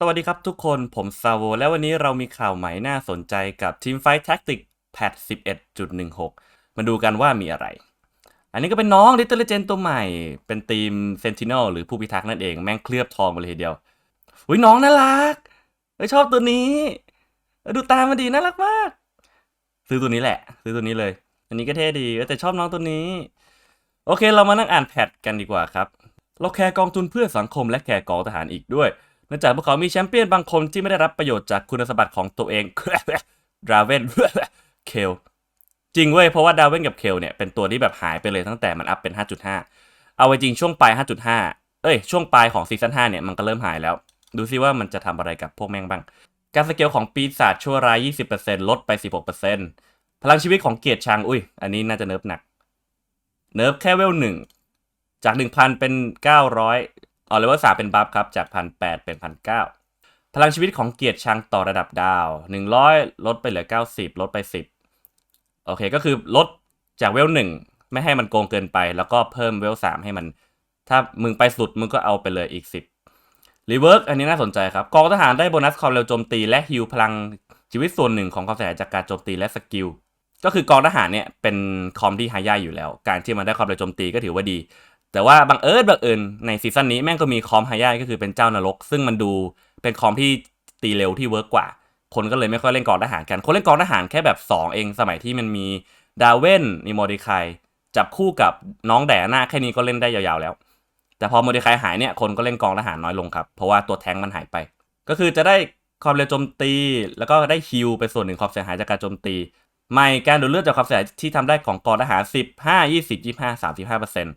สวัสดีครับทุกคนผมซาโวและวันนี้เรามีข่าวใหม่น่าสนใจกับ Teamfight Tactics Patch 11.16 มาดูกันว่ามีอะไร อันนี้ก็เป็นน้อง Little Legend ตัวใหม่ เป็นทีม Sentinel หรือผู้พิทักษ์นั่นเองแม่งเคลือบทองมาเลยทีเดียวอุ้ยน้องน่ารักเอ้ยชอบตัวนี้ ดูตามันดีน่ารักมาก ซื้อตัวนี้แหละ ซื้อตัวนี้เลย อันนี้ก็เท่ดีแต่ชอบน้องตัวนี้ โอเคเรามานั่งอ่านแพทกันดีกว่าครับ เราแคร์กองทุนเพื่อสังคมและแคร์กองทหารอีกด้วย เนื่องจากพวกเขามีแชมเปี้ยนบางคนที่ไม่ได้รับประโยชน์จากคุณสมบัติของตัวเองดราเวนเคลจริงเว้ยเพราะว่าดาเวนกับเคลเนี่ยเป็นตัวที่แบบหายไปเลยตั้งแต่มันอัพเป็น 5.5 เอาไว้จริงช่วงปลาย 5.5 เอ้ย ช่วงปลายของซีซั่น5เนี่ยมันก็เริ่มหายแล้ว ดูซิว่ามันจะทำอะไรกับพวกแม่งบ้าง การสเกลของปีศาจชั่วร้าย 20%ลดไป 16%พลังชีวิตของเกียรติชังอุ้ย อันนี้น่าจะเนิร์ฟหนัก เนิร์ฟแค่เวลหนึ่งจาก 1,000 เป็น 900 อ๋อเลเวลสามเป็นบัฟครับจาก1,800เป็น1,900พลังชีวิตของเกียรติชังต่อระดับดาว 100 ลดไปเหลือ 90 ลดไป 10 โอเคก็คือลดจากเวลหนึ่งไม่ให้มันโกงเกินไป แล้วก็เพิ่มเวลสามให้มัน ถ้ามึงไปสุดมึงก็เอาไปเลยอีก 10รีเวิร์กอันนี้น่าสนใจครับกองทหารได้โบนัสความเร็วโจมตีและฮิลพลังชีวิตส่วนหนึ่งของความเสียหายจากการโจมตีและสกิลก็คือกองทหารเนี่ยเป็นคอมที่หายากอยู่แล้ว การที่มันได้ความเร็วโจมตีก็ถือว่าดี แต่ว่าบังเอิญบังเอิญในซีซั่นนี้แม่งก็มีคอมไฮยาก็คือเป็นเจ้านรก ซึ่งมันดูเป็นคอมที่ตีเร็วที่เวิร์กกว่า คนก็เลยไม่ค่อยเล่นกองทหารกัน คนเล่นกองทหารแค่แบบ 2 เองสมัยที่มันมีดาเวนมีโมเดคายจับคู่กับน้องแดหน่าแค่นี้ก็เล่นได้ยาวๆแล้ว แต่พอโมเดคายหายเนี่ยคนก็เล่นกองทหารน้อยลงครับ เพราะว่าตัวแทงมันหายไป ก็คือจะได้ความเร็วโจมตี แล้วก็ได้ฮิลไปส่วนหนึ่งความเสียหายจากการโจมตี ไม่การดูดเลือดจากความเสียหายที่ทำได้ของกองทหาร 15 20 25 35เปอร์เซ็นต์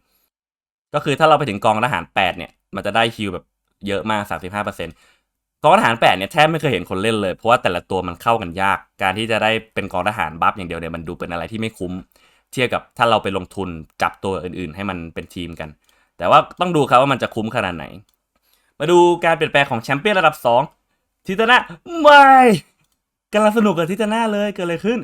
ก็คือถ้าเราไปถึงกองทหาร8เนี่ย มันจะได้คิวแบบเยอะมาก35%กองทหาร8เนี่ยแทบไม่เคยเห็นคนเล่นเลย เพราะว่าแต่ละตัวมันเข้ากันยาก การที่จะได้เป็นกองทหารบัฟอย่างเดียวเนี่ยมันดูเป็นอะไรที่ไม่คุ้ม เทียบกับถ้าเราไปลงทุนจับตัวอื่น ๆ ให้มันเป็นทีมกัน แต่ว่าต้องดูครับว่ามันจะคุ้มขนาดไหน มาดูการเปลี่ยนแปลงของแชมเปี้ยนระดับ 2 ทิตนาไม่กำลังสนุกกับทิตนาเลยเกิดอะไรขึ้น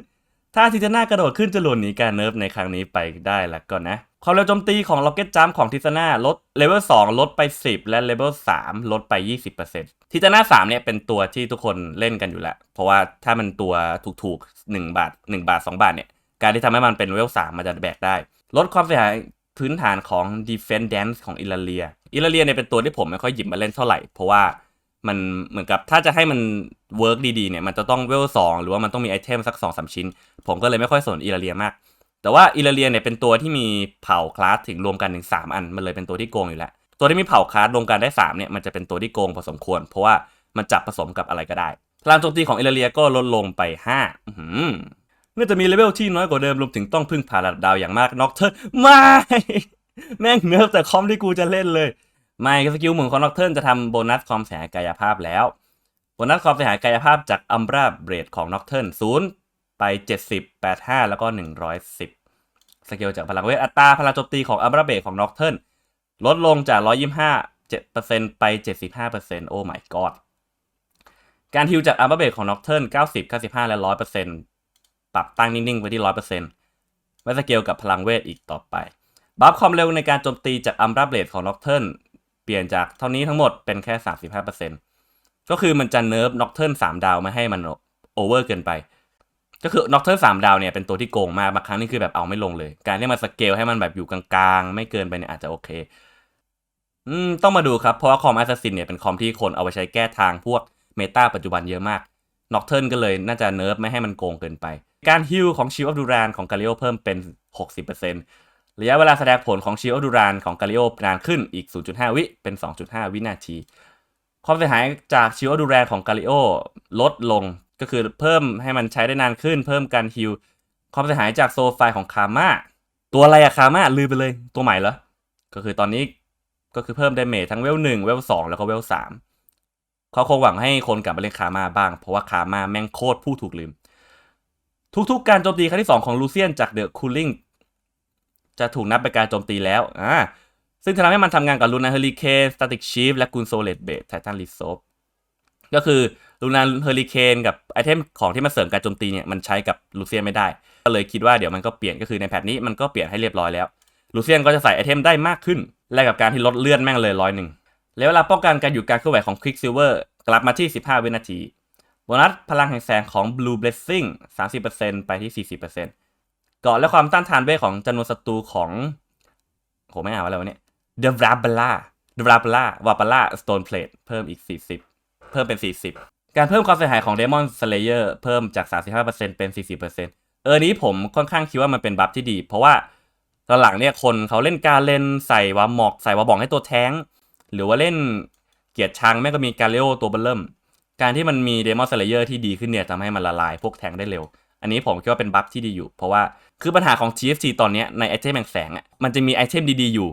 ถ้าทิตนากระโดดขึ้นจะหล่นหนีการเนิร์ฟในครั้งนี้ไปได้แล้วก่อนนะ ความเร็วโจมตีของ Rocket Jump ของทิตาน่าลดเลเวล2ลดไป 10 และเลเวล3ลดไป 20%ทิตาน่า3เนี่ยเป็นตัวที่ทุกคนเล่นกันอยู่แล้ว เพราะว่าถ้ามันตัวถูกๆ 1 บาท 1 บาท 2 บาทเนี่ย การที่ทำให้มันเป็นเลเวล3มันจะแบกได้ ลดความเสียหายพื้นฐานของ Defense Dance ของอิลาเลียอิลาเลียเนี่ยเป็นตัวที่ผมไม่ค่อยหยิบมาเล่นเท่าไหร่ เพราะว่ามันเหมือนกับถ้าจะให้มันเวิร์กดีๆเนี่ยมันจะต้องเวลสองหรือว่ามันต้องมีไอเทมสัก2อสชิ้น ผมก็เลยไม่ค่อยสนอิลาเลียมาก แต่ว่าอิลเลียเนี่ยเป็นตัวที่มีเผ่าคลาสถึงรวมกันถึง3อัน มันเลยเป็นตัวที่โกงอยู่แล้ว ตัวที่มีเผ่าคลาสรวมกันได้3เนี่ยมันจะเป็นตัวที่โกงพอสมควร เพราะว่ามันจับผสมกับอะไรก็ได้พลังโจมตีของอิลเลียก็ลดลงไป5อื้อหือเนื่องจากมีเลเวลที่น้อยกว่าเดิมรวมถึงต้องพึ่งพาระดับดาวอย่างมากน็อกเทอร์ไม่แม่งเนิร์ฟแต่คอมที่กูจะเล่นเลยไม่สกิลหมุนของน็อกเทิร์นจะทำโบนัสความเสียหายกายภาพแล้วโบนัสความเสียหายกายภาพจากอัมบราเบรดของน็อกเทิร์นศูนย์ ไป 70 85 แล้วก็ 110สกิลจากพลังเวทอัตราพลังโจมตีของอัมราเบรดของน็อกเทิร์นลดลงจาก 125 7%ไป 75%โอ้ my god การฮิวจากอัมราเบรดของน็อกเทิร์น90 95 และ 100%ปรับตั้งนิ่งๆไว้ที่ 100%ไม่สเกลกับพลังเวทอีกต่อไป บัฟความเร็วในการโจมตีจากอัมราเบรดของน็อกเทิร์นเปลี่ยนจากเท่านี้ทั้งหมดเป็นแค่ 35%ก็คือมันจะเนิร์ฟน็อกเทิร์นสามดาวไม่ให้มันโอเวอร์เกินไป ก็คือน็อกเทิร์นสามดาวเนี่ยเป็นตัวที่โกงมากบางครั้งนี่คือแบบเอาไม่ลงเลย การที่มันสเกลให้มันแบบอยู่กลางๆ ไม่เกินไปเนี่ยอาจจะโอเค อืม ต้องมาดูครับ เพราะว่าคอมแอสซัสซินเนี่ยเป็นคอมที่คนเอาไปใช้แก้ทางพวกเมตาปัจจุบันเยอะมากน็อกเทิร์นก็เลยน่าจะเนิร์ฟไม่ให้มันโกงเกินไป การฮิลของชิวอัฟดูรานของกาลิโอเพิ่มเป็น 60%ระยะเวลาแสดงผลของชิวอัฟดูรานของกาลิโอนานขึ้นอีก 0.5 วิเป็น 2.5 วินาที ความเสียหายจากชิวอัฟดูรานของกาลิโอลดลง ก็คือเพิ่มให้มันใช้ได้นานขึ้น เพิ่มการฮิลความเสียหายจากโซไฟของคาม่าตัวอะไรอะคาม่าลืมไปเลยตัวใหม่เหรอ ก็คือตอนนี้ก็คือเพิ่มดเมจทั้งเวลหนึ่งเวลสองแล้วก็เวลสามเขาคงหวังให้คนกลับมาเล่นคาม่าบ้าง เพราะว่าคาม่าแม่งโคตรผู้ถูกลืม ทุกๆ การโจมตีครั้งที่ 2 ของลูเซียนจากเดอะคูลิ่งจะถูกนับเป็นการโจมตีแล้วอ่าซึ่งทำให้มันทำงานกับลูนาเฮลิเคนสตาติกชีฟและกุนโซเลตเบทไททันรีโซฟก็คือ ลูนาเฮลิเคนกับไอเทมของที่มาเสริมการโจมตีเนี่ยมันใช้กับลูเซียนไม่ได้ ก็เลยคิดว่าเดี๋ยวมันก็เปลี่ยนก็คือในแพทนี้มันก็เปลี่ยนให้เรียบร้อยแล้วลูเซียนก็จะใส่ไอเทมได้มากขึ้นแลกกับการที่ลดเลื่อนแม่งเลยร้อยหนึ่งแล้วเวลาป้องกันการอยู่การเคลื่อนไหวของควิกซิลเวอร์กลับมาที่ 15 วินาทีโบนัสพลังแห่งแสงของ Blue Blessing 30%ไปที่ 40%เกาะและความต้านทานเวทของจำนวนศัตรูของโหไม่อ่านว่าอะไรวะเนี่ย The v r a b l a The v r a b l a v a p a l a Stone Plate เพิ่มอีก 40 เพิ่มเป็น 40 การเพิ่มความเสียหายของ Demon Slayer เพิ่มจาก 35%เป็น 40%เออนี้ผมค่อนข้างคิดว่ามันเป็นบัฟที่ดี เพราะว่าตอนหลังเนี่ยคนเขาเล่นการเล่นใส่วาหมอกใส่วาบอกให้ตัวแท้ง หรือว่าเล่นเกียรติชังแม่งก็มีการเลโอตัวเบลเริ่ม การที่มันมีเดมอนสเลเยอร์ที่ดีขึ้นเนี่ยทำให้มันละลายพวกแทงได้เร็ว อันนี้ผมคิดว่าเป็นบัฟที่ดีอยู่ เพราะว่าคือปัญหาของ TFT ตอนนี้ในไอเทมแห่งแสงอะมันจะมีไอเทมดีๆอยู่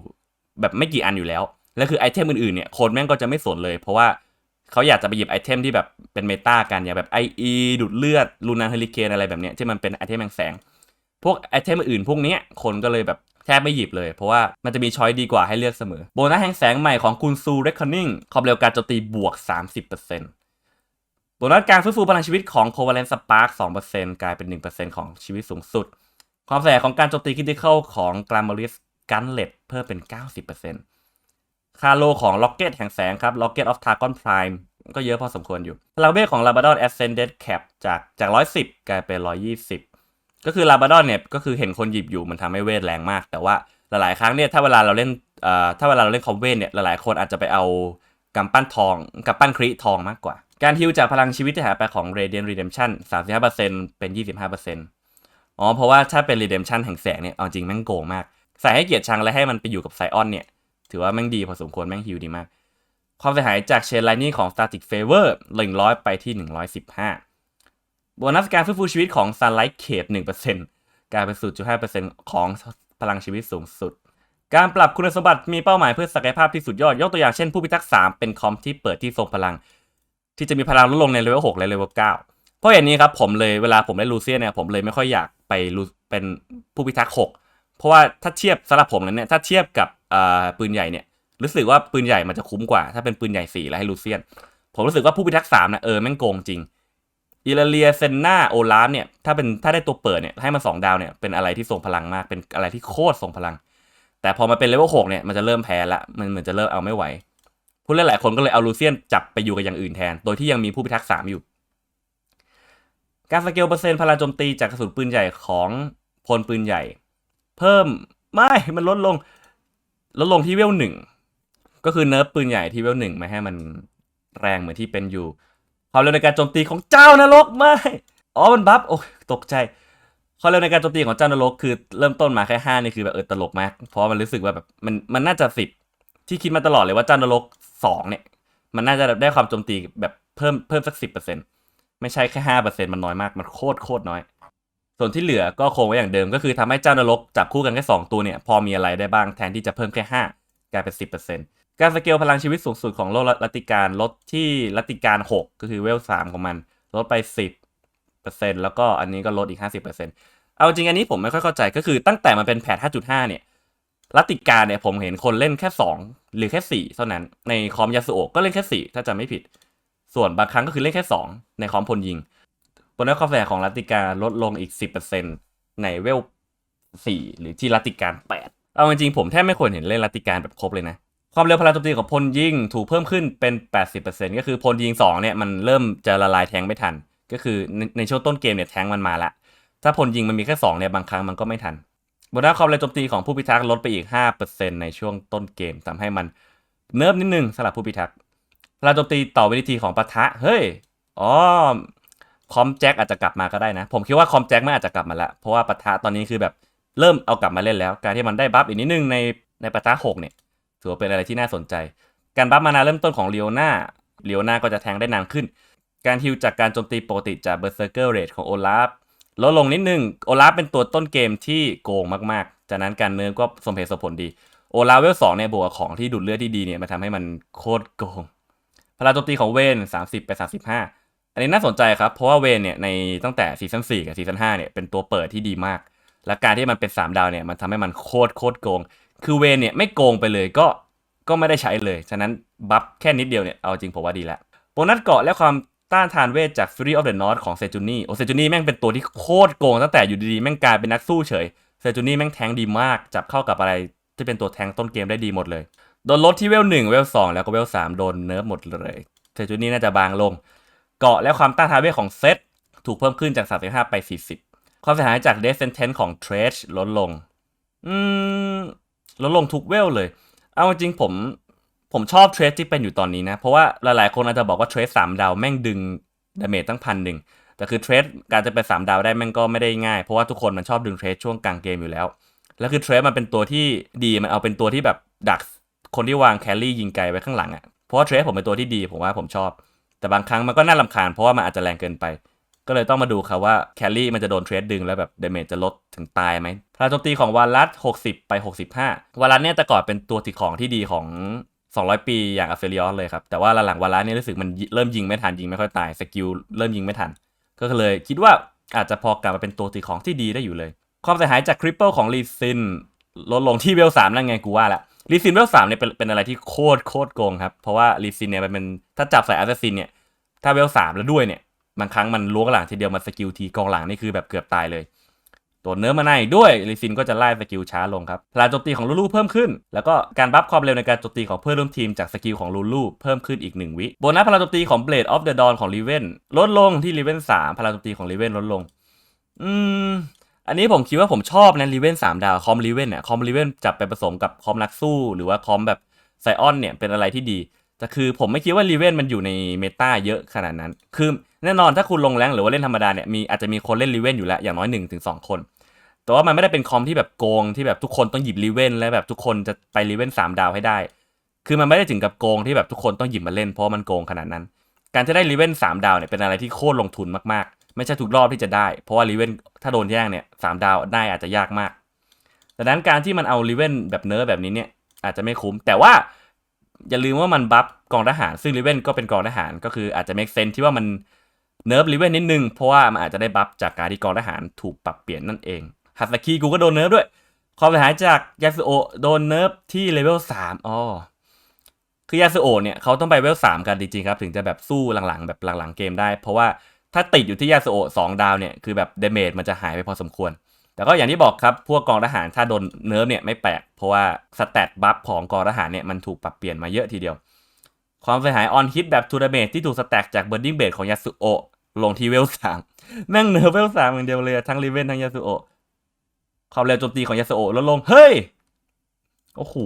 แบบไม่กี่อันอยู่แล้ว แล้วคือไอเทมอื่นๆเนี่ยคนแม่งก็จะไม่สนเลย เพราะว่า เขาอยากจะไปหยิบไอเทมที่แบบเป็นเมตากันอย่างแบบ IE ดูดเลือดลูนานเฮลิเคนอะไรแบบเนี้ยที่มันเป็นไอเทมแห่งแสง พวกไอเทมอื่นพวกเนี้ยคนก็เลยแบบแทบไม่หยิบเลย เพราะว่ามันจะมีช้อยดีกว่าให้เลือกเสมอ โบนัสแห่งแสงใหม่ของคุณซูเรคคอนนิ่งความเร็วการโจมตีบวก 30%โบนัสการฟื้นฟูพลังชีวิตของ Covalent Spark 2%กลายเป็น 1%ของชีวิตสูงสุด ความแสงของการโจมตีคริติคอลของ Glamourous Gunlet เพิ่มเป็น 90% คาโลของ Rocket แห่งแสงครับ Rocket of Targon Prime ก็เยอะพอสมควรอยู่พลังเวทของ Labrador Ascended Cap จากจาก 110 กลายเป็น 120 ก็คือ Labrador เนี่ยก็คือเห็นคนหยิบอยู่มันทำให้เวทแรงมาก แต่ว่าหลายๆ ครั้งเนี่ยถ้าเวลาเราเล่นเอ่อถ้าเวลาเราเล่นคอมเวนเนี่ยหลายๆ คนอาจจะไปเอากำปั้นทองกำปั้นคริทองมากกว่า การฮิวจากพลังชีวิตที่หายไปของ Radiant Redemption 35%เป็น 25%อ๋อเพราะว่าถ้าเป็น Redemption แห่งแสงเนี่ยเอาจริงแม่งโกงมากใส่ให้เกียรติชังและให้มันไปอยู่กับไซออนเนี่ย ถือว่าแม่งดีพอสมควรแม่งฮิวดีมาก ความเสียหายจากเชนไลนิ่ของ Static Favor 100 ไปที่ 115 โบนัสการฟื้นฟูชีวิตของ Sunlight Cage 1%กลายเป็น 0.5%ของพลังชีวิตสูงสุด การปรับคุณสมบัติมีเป้าหมายเพื่อศักยภาพที่สุดยอด ยกตัวอย่างเช่นผู้พิทักษ์ 3 เป็นคอมที่เปิดที่ทรงพลัง ที่จะมีพลังลดลงในเลเวล 6 และเลเวล 9 เพราะอย่างนี้ครับผมเลยเวลาผมเล่นลูเซียเนี่ยผมเลยไม่ค่อยอยากไปเป็นผู้พิทักษ์ 6 เพราะว่าถ้าเทียบสำหรับผมแล้วเนี่ยถ้าเทียบกับ ปืนใหญ่เนี่ยรู้สึกว่าปืนใหญ่มันจะคุ้มกว่า ถ้าเป็นปืนใหญ่สี่แล้วให้ลูเซียน ผมรู้สึกว่าผู้พิทักษ์สามนะเออแม่งโกงจริงอิลเลียเซนนาโอลาฟเนี่ยถ้าเป็นถ้าได้ตัวเปิดเนี่ยให้มันสองดาวเนี่ยเป็นอะไรที่ทรงพลังมากเป็นอะไรที่โคตรทรงพลัง แต่พอมาเป็นเลเวลหกเนี่ยมันจะเริ่มแพ้ละมันเหมือนจะเริ่มเอาไม่ไหวผู้เล่นหลายคนก็เลยเอาลูเซียนจับไปอยู่กับอย่างอื่นแทน โดยที่ยังมีผู้พิทักษ์สามอยู่ การสเกลเปอร์เซ็นต์พลังโจมตีจากกระสุนปืนใหญ่ของพลปืนใหญ่ เพิ่มไม่มันลดลง แลดลงที่เวลหนึ่งก็คือเนิร์ฟปืนใหญ่ที่เวลหนึ่งไม่ให้มันแรงเหมือนที่เป็นอยู่ความเร็วในการโจมตีของเจ้านรกไม่อ๋อมันบัฟโอ้ยตกใจความเร็วในการโจมตีของเจ้านรกคือเริ่มต้นมาแค่ห้านี่คือแบบเออตลกมาก เพราะมันรู้สึกว่าแบบมันมันน่าจะสิบที่คิดมาตลอดเลยว่าเจ้านรกสองเนี่ย มันน่าจะได้ความโจมตีแบบเพิ่มเพิ่มสักสิบเปอร์เซ็นต์ไม่ใช่แค่ห้าเปอร์เซ็นต์มันน้อยมากมันโคตรโคตรน้อย ส่วนที่เหลือก็คงไว้อย่างเดิมก็คือทำให้เจ้านรกจับคู่กันแค่สองตัวเนี่ยพอมีอะไรได้บ้างแทนที่จะเพิ่มแค่ห้ากลายเป็นสิบเปอร์เซ็นต์การสเกลพลังชีวิตสูงสุดของโลกลัติการลดที่ลัติการ 6 ก็คือเวล 3 ของมัน ลดไป 10%แล้วก็อันนี้ก็ลดอีก 50%เอาจริงอันนี้ผมไม่ค่อยเข้าใจก็คือตั้งแต่มันเป็นแพท5.5 เนี่ยลัติการเนี่ยผมเห็นคนเล่นแค่ 2 หรือแค่ 4 เท่านั้นในคอมยาสุโอก็เล่นแค่ 4 ถ้าจำไม่ผิด ส่วนบางครั้งก็คือเล่นแค่ 2 ในคอมพลยิง บนนั้นควาแรงของลัติการลดลงอีก 10%ในเวล 4 หรือที่ลัติการ 8 เอาจริงๆผมแทบไม่ควรเห็นเล่นลัติการแบบครบเลยนะ ความเร็วพลังโจมตีของพลยิงถูกเพิ่มขึ้นเป็น 80%ก็คือพลยิง 2 เนี่ย มันเริ่มจะละลายแทงไม่ทัน ก็คือในในช่วงต้นเกมเนี่ยแทงมันมาละ ถ้าพลยิงมันมีแค่ 2 เนี่ย บางครั้งมันก็ไม่ทันบนด้าความเร็วโจมตีของผู้พิทักษ์ลดไปอีก 5%ในช่วงต้นเกมทำให้มันเนิร์ฟนิดนึงสำหรับผู้พิทักษ์พลังโจมตีต่อวิธีของปะทะเฮ้ยอ๋อ คอมแจ็คอาจจะกลับมาก็ได้นะ ผมคิดว่าคอมแจ็คไม่อาจจะกลับมาแล้วเพราะว่าปะทะตอนนี้คือแบบเริ่มเอากลับมาเล่นแล้ว การที่มันได้บัฟอีกนิดนึงในในปะทะหกเนี่ยถือว่าเป็นอะไรที่น่าสนใจ การบัฟมานาเริ่มต้นของเลียวนาเลียวนาก็จะแทงได้นานขึ้น การฮิวจากการโจมตีปกติจากเบอร์เซอร์เกอร์เรทของโอลาฟลดลงนิดนึงโอลาฟเป็นตัวต้นเกมที่โกงมากๆ จากนั้นการเนิร์ฟก็สมเหตุสมผลดีโอลาเวลสองเนี่ยบวกของที่ดูดเลือดที่ดีเนี่ยมันทำให้มันโคตรโกงพลังโจมตีของเวน30 ไป 35 อันนี้น่าสนใจครับ เพราะว่าเวนเนี่ยในตั้งแต่ซีซั่น4กับซีซั่น5เนี่ยเป็นตัวเปิดที่ดีมาก และการที่มันเป็น 3 ดาวเนี่ยมันทำให้มันโคตรโคตรโกง คือเวนเนี่ยไม่โกงไปเลยก็ก็ไม่ได้ใช้เลย ฉะนั้นบัฟแค่นิดเดียวเนี่ยเอาจริงผมว่าดีแล้วโบนัสเกาะและความต้านทานเวทจาก Fury of the North ของเซจูนี่โอเซจูนี่แม่งเป็นตัวที่โคตรโกงตั้งแต่อยู่ดีๆแม่งกลายเป็นนักสู้เฉยเซจูนี่แม่งแทงดีมาก จับเข้ากับอะไรที่เป็นตัวแทงต้นเกมได้ดีหมดเลยโดนลดที่เวล1เวล2แล้วก็เวล3โดนเนิร์ฟหมดเลยเซจูนี่น่าจะบางลง เกาะและความต้านทานเวทของเซตถูกเพิ่มขึ้นจาก 35 ไป 40 ความเสียหายจาก Death Sentence ของ t r a s h ลดลง อืม ลดลงทุกเวลเลย เอาจริงๆผม ผมชอบเทรสที่เป็นอยู่ตอนนี้นะ เพราะว่าหลายๆ คนอาจจะบอกว่าเทรสสามดาวแม่งดึงดาเมจตั้งพันหนึ่ง แต่คือเทรสการจะเป็นสามดาวได้แม่งก็ไม่ได้ง่าย เพราะว่าทุกคนมันชอบดึงเทรสช่วงกลางเกมอยู่แล้ว แล้วคือเทรสมันเป็นตัวที่ดี มันเอาเป็นตัวที่แบบดักคนที่วางแคลรี่ยิงไกลไว้ข้างหลังอะ่ะ เพราะว่าเทรสผมเป็นตัวที่ดีผมว่าผมชอบ แต่บางครั้งมันก็น่าลำคาญเพราะว่ามันอาจจะแรงเกินไป ก็เลยต้องมาดูครับว่าแคลรี่มันจะโดนเทรดดึงแล้วแบบเดเมจจะลดถึงตายไหมพลังโจมตีของวาลัส60 ไป 65 วาลัสเนี่ยแต่ก่อนเป็นตัวติดของที่ดีของ200 ปีอย่างอัฟเฟริออสเลยครับ แต่ว่าหลังๆวาลัสเนี่ยรู้สึกมันเริ่มยิงไม่ทันยิงไม่ค่อยตายสกิลเริ่มยิงไม่ทัน ก็เลยคิดว่าอาจจะพอกลับมาเป็นตัวติดของที่ดีได้อยู่เลย ความเสียหายจากคริปเปิลของลีซินลดลงที่เวลสามแล้วไงกูว่าละลีซินเวลสามเนี่ยเป็นเป็นอะไรที่โคตรโคตรโกงครับ เพราะว่าลีซินเนี่ยมันเป็นถ้าจับใส่แอสซินเนี่ย ถ้าเวลสามแล้วด้วยเนี่ยบางครั้งมันล้วงหลังทีเดียวมันสกิลทีกองหลังนี่คือแบบเกือบตายเลย ตัวเนื้อมาในด้วยลิซินก็จะไล่สกิลช้าลงครับพลังโจมตีของลูลูเพิ่มขึ้น แล้วก็การบัฟความเร็วในการโจมตีของเพื่อนร่วมทีมจากสกิลของลูลูเพิ่มขึ้นอีก 1 วิโบนัสพลังโจมตีของ Blade of the Dawn ของลีเวนลดลงที่ลีเวน3พลังโจมตีของลีเวนลดลง อืมอันนี้ผมคิดว่าผมชอบนะลีเวน3ดาวคอมลีเวนเนี่ยคอมลีเวนจับไปผสมกับคอมนักสู้ หรือว่าคอมแบบไซออนเนี่ยเป็นอะไรที่ดี แต่คือผมไม่คิดว่าลีเวนมันอยู่ในเมตาเยอะขนาดนั้น คือแน่นอนถ้าคุณลงแรงหรือว่าเล่นธรรมดาเนี่ยมีอาจจะมีคนเล่นลีเวนอยู่แล้วอย่างน้อย1นถึงสคน แต่ว่ามันไม่ได้เป็นคอมที่แบบโกงที่แบบทุกคนต้องหยิบลีเวนแล้วแบบทุกคนจะไปลีเวนสามดาวให้ได้ คือมันไม่ได้ถึงกับโกงที่แบบทุกคนต้องหยิบมาเล่นเพราะมันโกงขนาดนั้น การจะได้ลีเวนสามดาวเนี่ยเป็นอะไรที่โคตรลงทุนมากๆ ไม่ใช่ทุกรอบที่จะได้ เพราะว่าลีเวนถ้าโดนแย่งเนี่ยสามดาวได้อาจจะยากมากดังนั้นการที่มันเอาลีเวนแบบเนื้อแบบนี้เนี่ยอาจจะไม่คุ้มแต่ว่า อย่าลืมว่ามันบัฟกองทหาร ซึ่งลีเวนก็เป็นกองทหารก็คืออาจจะ make sense ที่ว่ามันเนิร์ฟลีเวนนิดนึง เพราะว่ามันอาจจะได้บัฟจากการที่กองทหารถูกปรับเปลี่ยนนั่นเองฮัตสกีกูก็โดนเนิร์ฟด้วยความเสียหายจากยาสุโอโดนเนิร์ฟที่เลเวลสามอ๋อคือยาสุโอเนี่ยเขาต้องไปเลเวลสามกันจริงๆครับ ถึงจะแบบสู้หลังๆ แบบหลังๆเกมได้ เพราะว่าถ้าติดอยู่ที่ยาสุโอสองดาวเนี่ยคือแบบเดเมจมันจะหายไปพอสมควร แต่ก็อย่างที่บอกครับ พวกกองทหารถ้าโดนเนิร์ฟเนี่ยไม่แปลก เพราะว่าสแตทบัฟของกองทหารเนี่ยมันถูกปรับเปลี่ยนมาเยอะทีเดียว ความเสียหายออนฮิตแบบทูดาเมจที่ถูกสแต็กจากเบิร์ดิ้งเบดของยาสุโอลงที่เวลสามแม่งเนิร์ฟเวลสามอย่างเดียวเลยทั้งรีเวนทั้งยาสุโอความเร็วโจมตีของยาสุโอลดลง เฮ้ย โอ้โห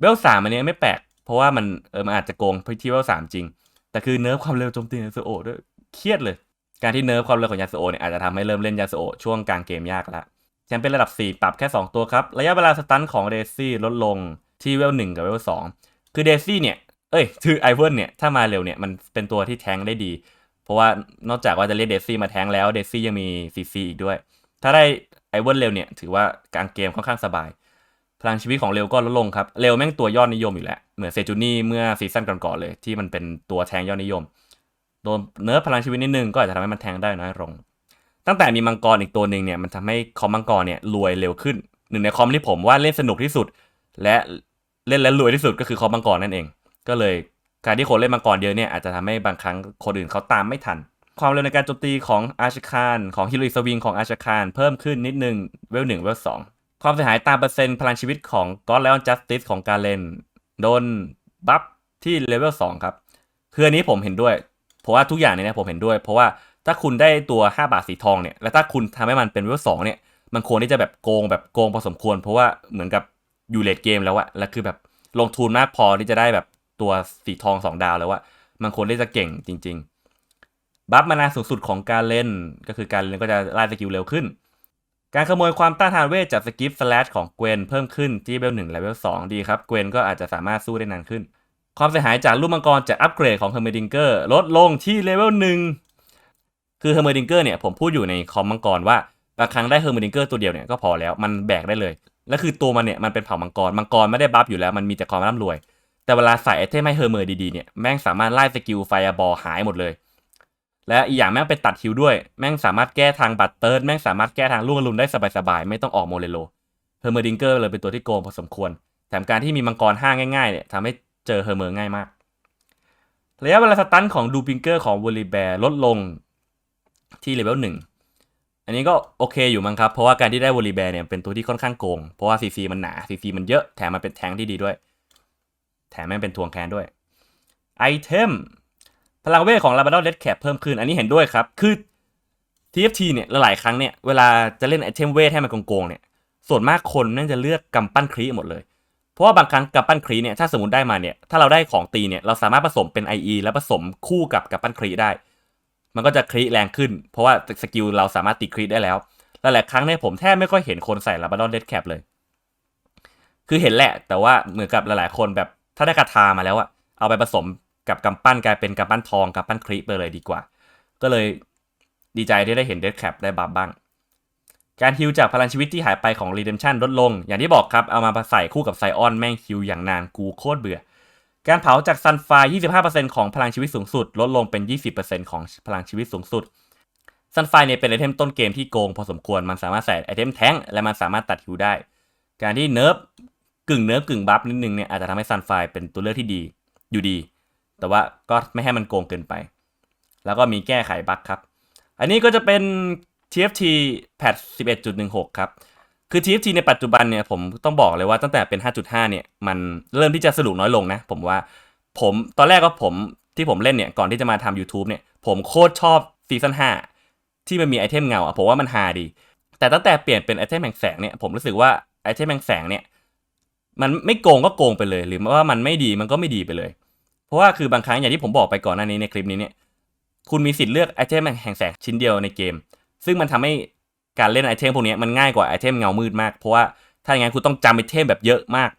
เวลสามอันนี้ไม่แปลก เพราะว่ามันเออมันอาจจะโกงที่เวลสามจริง แต่คือเนิร์ฟความเร็วโจมตีของยาสุโอด้วย เครียดเลย การที่เนิร์ฟความเร็วของยาสโอเนี่ยอาจจะทำให้เริ่มเล่นยาสโอช่วงกลางเกมยากละแชมเปี้ยนระดับ 4 ปรับแค่ 2 ตัวครับ ระยะเวลาสตันของเดซี่ลดลงที่เวล1กับเวล2คือเดซี่เนี่ย เอ้ยคือไอเวิร์นเนี่ย ถ้ามาเร็วเนี่ย มันเป็นตัวที่แทงได้ดี เพราะว่านอกจากว่าจะเรียกเดซี่มาแทงแล้วเดซี่ยังมีซีซีอีกด้วย ถ้าได้ไอเวิร์นเร็วเนี่ย ถือว่ากลางเกมค่อนข้างสบาย พลังชีวิตของเร็วก็ลดลงครับ เร็วแม่งตัวยอดนิยมอยู่แล้ว เหมือนเซจูนี่เมื่อซีซั่นก่อนๆเลย ที่มันเป็นตัวแทงยอดนิยม โดนเนิร์ฟพลังชีวิตนิดนึงก็อาจจะทำให้มันแทงได้น้อยลง ตั้งแต่มีมังกรอีกตัวหนึ่งเนี่ยมันทำให้คอมมังกรเนี่ยรวยเร็วขึ้นหนึ่งในคอมที่ผมว่าเล่นสนุกที่สุด และเล่นแล้วรวยที่สุดก็คือคอมมังกรนั่นเอง ก็เลยการที่คนเล่นมังกรเยอะเนี่ยอาจจะทำให้บางครั้งคนอื่นเขาตามไม่ทัน ความเร็วในการโจมตีของอาชคานของฮิโรอิสวิงของอาชคานเพิ่มขึ้นนิดนึงเวลหนึ่งเวลสองความเสียหายตามเปอร์เซ็นต์พลังชีวิตของก็อดเลออนจัสติสของการเล่นโดนบัฟที่เลเวลสองครับคืออันนี้ผมเห็นด้วย เพราะว่าทุกอย่างเนี่ยผมเห็นด้วย เพราะว่าถ้าคุณได้ตัว 5 บาทสีทองเนี่ยแล้วถ้าคุณทำให้มันเป็นเวลสองเนี่ยมันควรที่จะแบบโกงแบบโกงพอสมควร เพราะว่าเหมือนกับอยู่เลดเกมแล้วอะแล้วคือแบบลงทุนมากพอที่จะได้แบบตัวสีทอง 2 ดาวแล้วว่ามันควรที่จะเก่งจริง ๆ บัฟมานาสูงสุดของการเล่นก็คือการเล่นก็จะไล่สกิลเร็วขึ้น การขโมยความต้านทานเวทจากสกิฟสแลชของเกวนเพิ่มขึ้นที่เลเวลหนึ่งเลเวลสองดีครับ เกวนก็อาจจะสามารถสู้ได้นานขึ้น ความเสียหายจากลูกมังกรจากอัปเกรดของเฮอร์เมดิงเกอร์ลดลงที่เลเวลหนึ่งคือเฮอร์เมดิงเกอร์เนี่ยผมพูดอยู่ในคอมมังกรว่าบางครั้งได้เฮอร์เมดิงเกอร์ตัวเดียวเนี่ยก็พอแล้วมันแบกได้เลยและคือตัวมันเนี่ยมันเป็นเผ่ามังกรมังกรไม่ได้บัฟอยู่แล้วมันมีแต่ความร่ำรวย แต่เวลาใส่ไอเทมให้เฮอร์เมอร์ดีๆเนี่ยแม่งสามารถไล่สกิลไฟบอลหายหมดเลย และอีกอย่างแม่งไปตัดฮิวด้วย แม่งสามารถแก้ทางบัตเติร์ดแม่งสามารถแก้ทางลูกอรุณได้สบายๆไม่ต้องออกโมเลโลเฮอร์เมดิงเกอร์เลยเป็นตัวที่โกงพอสมควรแถมการที่มีมังกรห้าง่ายๆเนี่ยทำให้ เจอเฮอร์เมอร์ง่ายมาก ระยะเวลาสตันของดูปิงเกอร์ของวอลลีแบร์ลดลงที่เลเวลหนึ่งอันนี้ก็โอเคอยู่มั้งครับ เพราะว่าการที่ได้วอลลีแบร์เนี่ยเป็นตัวที่ค่อนข้างโกง เพราะว่าซีซีมันหนาซีซีมันเยอะแถมมันเป็นแทงที่ดีด้วย แถมแม่งเป็นทวงแคนด้วยไอเทมพลังเวทของ Labrador Red Cap เพิ่มขึ้น อันนี้เห็นด้วยครับ คือ TFT เนี่ยหลายครั้งเนี่ย เวลาจะเล่นไอเทมเวทให้มันโกงๆเนี่ย ส่วนมากคนน่าจะเลือกกำปั้นครีหมดเลย เพราะว่าบางครั้งกำปั้นครีเนี่ยถ้าสมมติได้มาเนี่ยถ้าเราได้ของตีเนี่ยเราสามารถผสมเป็น IE แล้วผสมคู่กับกำปั้นครีได้ มันก็จะครีแรงขึ้น เพราะว่าสกิลเราสามารถตีครีได้แล้วหลายๆครั้งเนี่ยผมแทบไม่ค่อยเห็นคนใส่ Labrador Red Cap เลย คือเห็นแหละ แต่ว่าเหมือนกับหลายๆ คนแบบถ้าได้คาถามาแล้วอะเอาไปผสมกับกำปั้นกลายเป็นกำปั้นทองกำปั้นครีไปเลยดีกว่า ก็เลยดีใจที่ได้เห็นเดดแคปได้บัฟบ้าง การฮิวจากพลังชีวิตที่หายไปของ Redemption ลดลง อย่างที่บอกครับ เอามาใส่คู่กับไซออนแม่งฮิวอย่างนานกูโคตรเบื่อ การเผาจากซันไฟ25%ของพลังชีวิตสูงสุด ลดลงเป็น 20%ของพลังชีวิตสูงสุดซันไฟเนี่ยเป็นไอเทมต้นเกมที่โกงพอสมควรมันสามารถใส่ไอเทมแท้งและมันสามารถตัดฮิวได้ การที่เนิร์ฟกึ่งเนิร์ฟกึ่งบัฟนิดนึงเนี่ยอาจจะทำให้ซันไฟเป็นตัวเลือกที่ดีอยู่ดี แต่ว่าก็ไม่ให้มันโกงเกินไป แล้วก็มีแก้ไขบั๊กครับอันนี้ก็จะเป็น TFT patch 11.16 ครับ คือ TFT ในปัจจุบันเนี่ยผมต้องบอกเลยว่าตั้งแต่เป็น 5.5 เนี่ย มันเริ่มที่จะสนุกน้อยลงนะ ผมว่าผมตอนแรกก็ผมที่ผมเล่นเนี่ยก่อนที่จะมาทำ YouTube เนี่ย ผมโคตรชอบซีซั่น5 ที่มันมีไอเทมเงาอะผมว่ามันฮาดี แต่ตั้งแต่เปลี่ยนเป็นไอเทมแห่งแสงเนี่ยผมรู้สึกว่าไอเทมแห่งแสงเนี่ยมันไม่โกงก็โกงไปเลย หรือว่ามันไม่ดีมันก็ไม่ดีไปเลย เพราะว่าคือบางครั้งอย่างที่ผมบอกไปก่อนหน้านี้ในคลิปนี้เนี่ยคุณมีสิทธิ์เลือกไอเทมแห่งแสงชิ้นเดียวในเกม ซึ่งมันทำให้การเล่นไอเทมพวกนี้มันง่ายกว่าไอเทมเงามืดมาก เพราะว่าถ้าอย่างนั้นคุณต้องจำไอเทมแบบเยอะมาก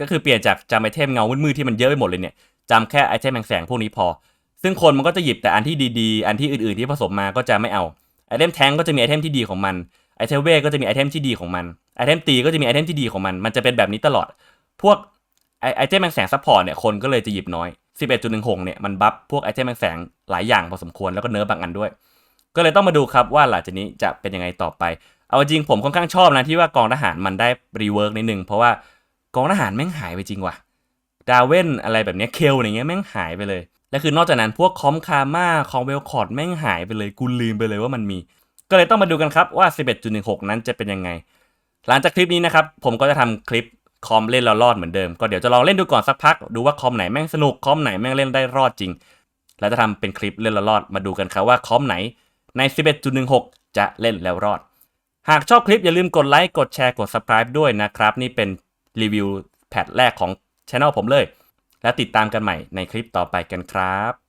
ก็คือเปลี่ยนจากจำไอเทมเงามืดๆที่มันเยอะไปหมดเลยเนี่ยจำแค่ไอเทมแห่งแสงพวกนี้พอ ซึ่งคนมันก็จะหยิบแต่อันที่ดีๆ อันที่อื่นๆที่ผสมมาก็จะไม่เอาไอเทมแทงก็จะมีไอเทมที่ดีของมันไอเทมเวก็จะมีไอเทมที่ดีของมันไอเทมตีก็จะมีไอเทมที่ดีของมัน มันจะเป็นแบบนี้ตลอด พวกไอไอเทมแสงซัพพอร์ตเนี่ยคนก็เลยจะหยิบน้อย 11.16เนี่ยมันบัฟพวกไอเทมแสงหลายอย่างพอสมควรแล้วก็เนื้อบางอันด้วย ก็เลยต้องมาดูครับว่าหลังจากนี้จะเป็นยังไงต่อไป เอาจริงผมค่อนข้างชอบนะที่ว่ากองทหารมันได้รีเวิร์กนิดนึงเพราะว่ากองทหารแม่งหายไปจริงว่ะ ดาเวนอะไรแบบเนี้ยเคลอย่างเงี้ยแม่งหายไปเลย และคือนอกจากนั้นพวกคอมคาม่าคอมเวลคอร์ดแม่งหายไปเลยกูลืมไปเลยว่ามันมี ก็เลยต้องมาดูกันครับว่า 11.16 นั้นจะเป็นยังไง หลังจากคลิปนี้นะครับผมก็จะทำคลิปคอมเล่นแล้วรอดเหมือนเดิม ก็เดี๋ยวจะลองเล่นดูก่อนสักพัก ดูว่าคอมไหนแม่งสนุกคอมไหนแม่งเล่นได้รอดจริง แล้วจะทำเป็นคลิปเล่นแล้วรอดมาดูกันครับว่าคอมไหน ใน 11.16 จะเล่นแล้วรอด หากชอบคลิปอย่าลืมกดไลค์ กดแชร์ กด subscribe ด้วยนะครับ นี่เป็นรีวิวแพทแรกของช anel ผมเลย และติดตามกันใหม่ในคลิปต่อไปกันครับ